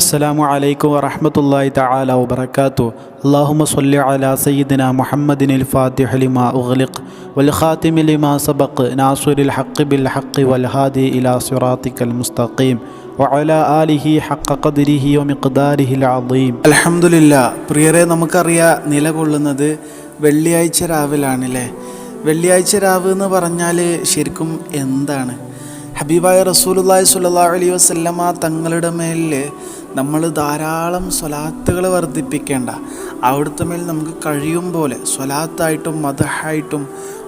അസ്സലാമു അലൈക്കും വറഹമത്തല്ലാഹി തആല വബറകാതു അല്ലാഹുമ്മ സ്വല്ലി അലാ സയ്യിദിന മുഹമ്മദിനിൽ ഫാത്തിഹ ലിമാ ഉഗ്ലിഖ് വൽ ഖാതിമി ലിമാ സബഖ് നാസിറുൽ ഹഖ് ബിൽ ഹഖ് വൽ ഹാദി ഇലാ സിറാത്തിക്കൽ മുസ്തഖീം വഅല ആലിഹി ഹഖ ഖദ്രിഹി വമിഖ്ദാരിഹിൽ അളീം അൽഹംദുലില്ലാ പ്രിയരെ നമുക്കറിയാം നിലകൊള്ളുന്നത് വെള്ളിയാഴ്ച രാവിലാണല്ലേ? വെള്ളിയാഴ്ച രാവ് എന്ന് പറഞ്ഞാൽ ശരിക്കും എന്താണ്? ഹബീബായ റസൂലുല്ലാഹി സുല്ലാ അലൈഹി വസല്ലമ തങ്ങളുടെ മേലിൽ നമ്മൾ ധാരാളം സ്വലാത്തുകൾ വർദ്ധിപ്പിക്കേണ്ട. അവിടുത്തെ മേൽ നമുക്ക് കഴിയും പോലെ സ്വലാത്തായിട്ടും മതഹായിട്ടും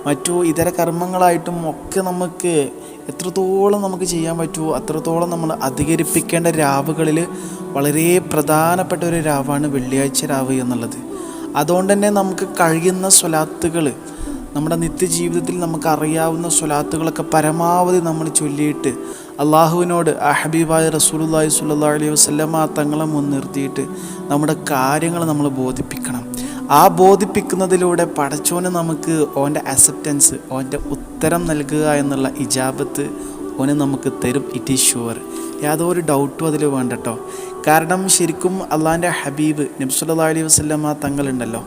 മറ്റു ഇതര കർമ്മങ്ങളായിട്ടും ഒക്കെ നമുക്ക് എത്രത്തോളം നമുക്ക് ചെയ്യാൻ പറ്റുമോ അത്രത്തോളം നമ്മൾ അധികരിപ്പിക്കേണ്ട രാവുകളിൽ വളരെ പ്രധാനപ്പെട്ട ഒരു രാവാണ് വെള്ളിയാഴ്ച രാവ് എന്നുള്ളത്. അതുകൊണ്ട് തന്നെ നമുക്ക് കഴിയുന്ന സ്വലാത്തുകൾ നമ്മുടെ നിത്യജീവിതത്തിൽ നമുക്ക് അറിയാവുന്ന സ്വലാത്തുകളൊക്കെ പരമാവധി നമ്മൾ ചൊല്ലിയിട്ട് അള്ളാഹുവിനോട് അഹബീബായ ഹബീബായ റസൂലുല്ലാഹി സ്വല്ലല്ലാഹു അലൈഹി വസല്ലമ തങ്ങളെ മുൻനിർത്തിയിട്ട് നമ്മുടെ കാര്യങ്ങൾ നമ്മൾ ബോധിപ്പിക്കണം. ആ ബോധിപ്പിക്കുന്നതിലൂടെ പടച്ചോന് നമുക്ക് ഓന്റെ അസെപ്റ്റൻസ് ഓന്റെ ഉത്തരം നൽകുക എന്നുള്ള ഇജാബത്ത് ഓന് നമുക്ക് തരും. ഇറ്റ് ഈസ് ഷുവർ യാതൊരു ഡൗട്ടും അതിൽ വേണ്ട കാരണം ശരിക്കും അള്ളാന്റെ ഹബീബ് നബ്സുല്ലാ അലൈഹി വസ്ലമ തങ്ങളുണ്ടല്ലോ.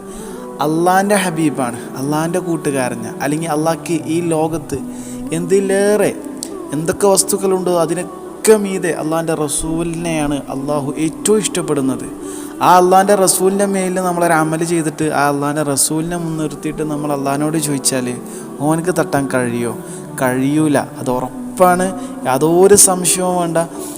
അള്ളാന്റെ ഹബീബാണ് അള്ളാന്റെ കൂട്ടുകാരന്. അല്ലെങ്കിൽ അള്ളാഹ്ക്ക് ഈ ലോകത്ത് എന്തിലേറെ എന്തൊക്കെ വസ്തുക്കളുണ്ടോ അതിനൊക്കെ മീതെ അള്ളാന്റെ റസൂലിനെയാണ് അള്ളാഹു ഏറ്റവും ഇഷ്ടപ്പെടുന്നത്. ആ അള്ളാന്റെ റസൂലിന്റെ മേലിൽ നമ്മളൊരു അമൽ ചെയ്തിട്ട് ആ അള്ളാന്റെ റസൂലിനെ മുൻനിർത്തിയിട്ട് നമ്മൾ അള്ളഹാനോട് ചോദിച്ചാൽ ഓനക്ക് തട്ടാൻ കഴിയോ? കഴിയൂല. അത് ഉറപ്പാണ്. യാതൊരു സംശയവും വേണ്ട.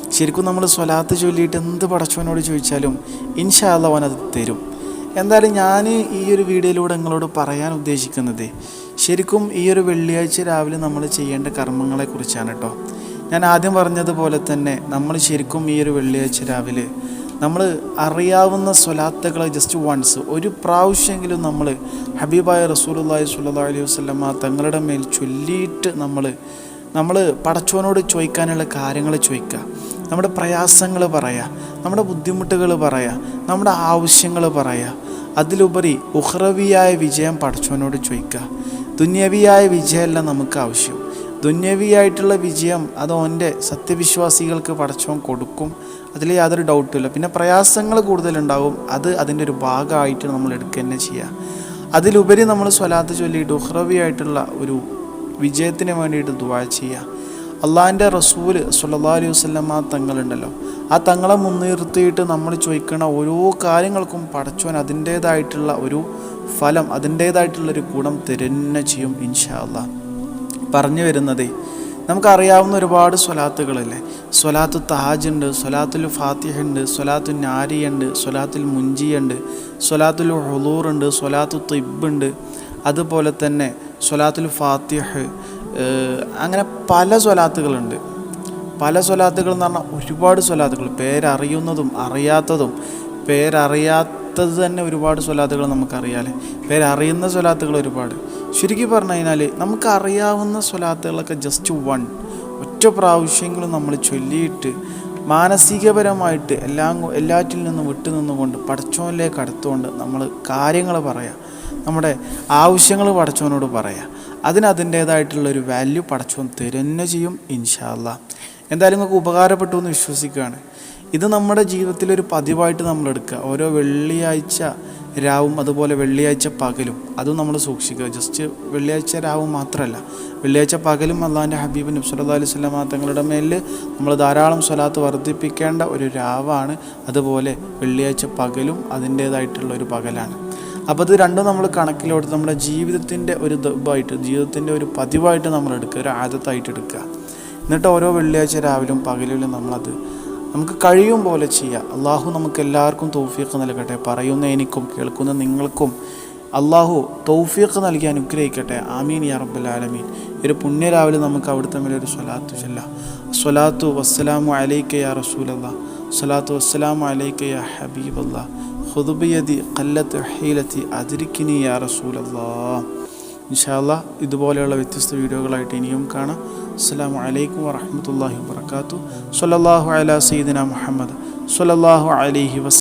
ശരിക്കും നമ്മൾ സ്വലാത്ത് ചൊല്ലിയിട്ട് എന്ത് പടച്ചവനോട് ചോദിച്ചാലും ഇൻഷാ അള്ളവൻ അത് തരും. എന്തായാലും ഞാൻ ഈ ഒരു വീഡിയോയിലൂടെ നിങ്ങളോട് പറയാൻ ഉദ്ദേശിക്കുന്നത് ശരിക്കും ഈ ഒരു വെള്ളിയാഴ്ച രാവിലെ നമ്മൾ ചെയ്യേണ്ട കർമ്മങ്ങളെക്കുറിച്ചാണ് കേട്ടോ ഞാൻ ആദ്യം പറഞ്ഞതുപോലെ തന്നെ നമ്മൾ ശരിക്കും ഈ ഒരു വെള്ളിയാഴ്ച രാവിലെ നമ്മൾ അറിയാവുന്ന സ്വലാത്തകൾ ജസ്റ്റ് വൺസ് ഒരു പ്രാവശ്യമെങ്കിലും നമ്മൾ ഹബീബായ റസൂലുള്ളാഹി സുല്ലാ അലൈഹി വസ്ലമ തങ്ങളുടെ മേൽ ചൊല്ലിയിട്ട് നമ്മൾ നമ്മൾ പടച്ചോനോട് ചോദിക്കാനുള്ള കാര്യങ്ങൾ ചോദിക്കുക നമ്മുടെ പ്രയാസങ്ങൾ പറയുക നമ്മുടെ ബുദ്ധിമുട്ടുകൾ പറയുക നമ്മുടെ ആവശ്യങ്ങൾ പറയുക അതിലുപരി ഉഹ്റവിയായ വിജയം പഠിച്ചവനോട് ചോദിക്കുക. ദുന്യവിയായ വിജയമല്ല നമുക്ക് ആവശ്യം. ദുന്യവിയായിട്ടുള്ള വിജയം അത് ഓന്റെ സത്യവിശ്വാസികൾക്ക് പഠിച്ചവൻ കൊടുക്കും. അതിൽ യാതൊരു ഡൗട്ടുമില്ല പിന്നെ പ്രയാസങ്ങൾ കൂടുതലുണ്ടാവും അത് അതിന്റെ ഒരു ഭാഗമായിട്ട് നമ്മൾ എടുക്കുക തന്നെ ചെയ്യുക. അതിലുപരി നമ്മൾ സ്വലാത്ത് ചൊല്ലിയിട്ട് ഉഹ്റവിയായിട്ടുള്ള ഒരു വിജയത്തിന് വേണ്ടിയിട്ട് ദുവാ ചെയ്യുക. അള്ളാഹിന്റെ റസൂൽ സുല്ലാ അലൈഹി വസ്ലമ തങ്ങളുണ്ടല്ലോ. ആ തങ്ങളെ മുൻനിർത്തിയിട്ട് നമ്മൾ ചോദിക്കുന്ന ഓരോ കാര്യങ്ങൾക്കും പടച്ചോൻ അതിന്റേതായിട്ടുള്ള ഒരു ഫലം അതിന്റേതായിട്ടുള്ളൊരു ഗുണം തരുന്ന ചെയ്യും ഇൻഷാല്ല പറഞ്ഞു വരുന്നതേ നമുക്കറിയാവുന്ന ഒരുപാട് സ്വലാത്തുകളല്ലേ? സ്വലാത്തു താജ് ഉണ്ട് സ്വലാത്തുൽ ഫാത്തിഹ ഉണ്ട് സ്വലാത്തു നാരിയുണ്ട് സ്വലാത്തുൽ മുഞ്ചിയുണ്ട് സ്വലാത്തുൽ ഹുളൂർ ഉണ്ട് സ്വലാത്തു തിബ് അതുപോലെ തന്നെ സ്വലാത്തുൽ ഫാത്തിഹ് അങ്ങനെ പല സ്വലാത്തുകളുണ്ട്. പല സ്വലാത്തുകൾ എന്ന് പറഞ്ഞാൽ ഒരുപാട് സ്വലാത്തുകൾ. പേരറിയുന്നതും അറിയാത്തതും പേരറിയാത്തത് തന്നെ ഒരുപാട് സ്വലാത്തുകൾ നമുക്കറിയാമല്ലേ പേരറിയുന്ന സ്വലാത്തുകൾ ഒരുപാട്. ചുരുക്കി പറഞ്ഞു കഴിഞ്ഞാൽ നമുക്കറിയാവുന്ന സ്വലാത്തുകളൊക്കെ ജസ്റ്റ് വൺ ഒറ്റ പ്രാവശ്യങ്ങളും നമ്മൾ ചൊല്ലിയിട്ട് മാനസികപരമായിട്ട് എല്ലാം എല്ലാറ്റിൽ നിന്നും വിട്ടു നിന്നുകൊണ്ട് പടച്ചോനിലേക്ക് അടുത്തുകൊണ്ട് നമ്മൾ കാര്യങ്ങൾ പറയാം. നമ്മുടെ ആവശ്യങ്ങൾ പടച്ചോനോട് പറയാം. അതിന് അതിന്റേതായിട്ടുള്ളൊരു വാല്യൂ പടച്ചോൻ തരുന്നു ചെയ്യും ഇൻഷാല്ല എന്തായാലും നിങ്ങൾക്ക് ഉപകാരപ്പെട്ടു എന്ന് വിശ്വസിക്കുകയാണ്. ഇത് നമ്മുടെ ജീവിതത്തിലൊരു പതിവായിട്ട് നമ്മൾ എടുക്കുക. ഓരോ വെള്ളിയാഴ്ച രാവും അതുപോലെ വെള്ളിയാഴ്ച പകലും. അതും നമ്മൾ സൂക്ഷിക്കുക. ജസ്റ്റ് വെള്ളിയാഴ്ച രാവും മാത്രമല്ല. വെള്ളിയാഴ്ച പകലും അള്ളാഹിന്റെ ഹബീബ് നബ്സല്ലാ അലൈഹി സ്വലാമ തങ്ങളുടെ മേലിൽ നമ്മൾ ധാരാളം സ്വലാത്ത് വർദ്ധിപ്പിക്കേണ്ട ഒരു രാവാണ്. അതുപോലെ വെള്ളിയാഴ്ച പകലും അതിന്റേതായിട്ടുള്ള ഒരു പകലാണ്. അപ്പോൾ ഇത് രണ്ടും നമ്മൾ കണക്കിലോട്ട് നമ്മുടെ ജീവിതത്തിന്റെ ഒരു ദബായിട്ട് ജീവിതത്തിന്റെ ഒരു പതിവായിട്ട് നമ്മൾ എടുക്കുക. ഒരു ആദത്തായിട്ട് എടുക്കുക. എന്നിട്ട് ഓരോ വെള്ളിയാഴ്ച രാവിലും പകലിലും നമ്മളത് നമുക്ക് കഴിയും പോലെ ചെയ്യുക അള്ളാഹു നമുക്ക് എല്ലാവർക്കും തൗഫീഖ് നൽകട്ടെ. പറയുന്ന എനിക്കും കേൾക്കുന്ന നിങ്ങൾക്കും അള്ളാഹു തൗഫീഖ് നൽകി അനുഗ്രഹിക്കട്ടെ. ആമീൻ യാ റബ്ബൽ ആലമീൻ. ഒരു പുണ്യ രാവിലെ നമുക്ക് അവിടുത്തെ മേലെ ഒരു സ്വലാത്തു ചെല്ല. സ്വലാത്തു വസ്സലാമു അലൈക്ക യാ റസൂലല്ലാ. സ്വലാത്തു വസ്സലാമു അലൈക്ക യാ ഹബീബല്ലാ. ഹുദുബിയതി കല്ലത്ത് ഹീലത്തി അതിരിക്കിനി യാ റസൂലല്ലാ. ഇൻഷാല്ല ഇതുപോലെയുള്ള വ്യത്യസ്ത വീഡിയോകളായിട്ട് ഇനിയും കാണാം. അസ്സാം വലൈക്കും വറഹമത്തല്ലാഹി വാത്തു സല്ലാഹു അല സീദിന മുഹമ്മദ്. സല്ലാഹു അലൈഹി വസ്